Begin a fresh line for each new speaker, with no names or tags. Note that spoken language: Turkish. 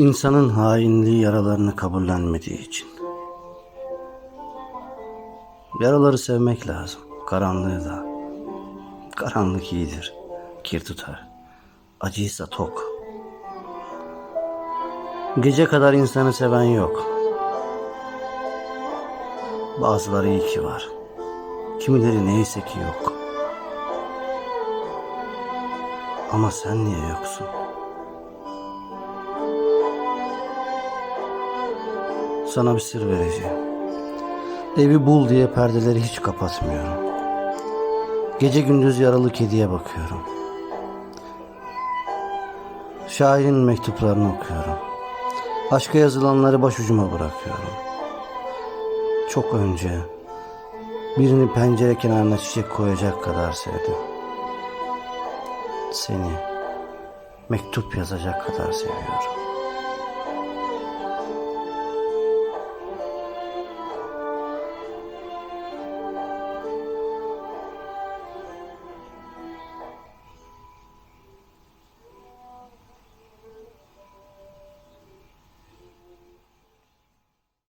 İnsanın hainliği yaralarını kabullenmediği için. Yaraları sevmek lazım. Karanlığı da. Karanlık iyidir. Kir tutar. Acıysa tok. Gece kadar insanı seven yok. Bazıları iyi ki var. Kimileri neyse ki yok. Ama sen niye yoksun? Sana bir sır vereceğim. Evi bul diye perdeleri hiç kapatmıyorum. Gece gündüz yaralı kediye bakıyorum. Şairin mektuplarını okuyorum. Aşka yazılanları başucuma bırakıyorum. Çok önce birini pencere kenarına çiçek koyacak kadar sevdim. Seni mektup yazacak kadar seviyorum.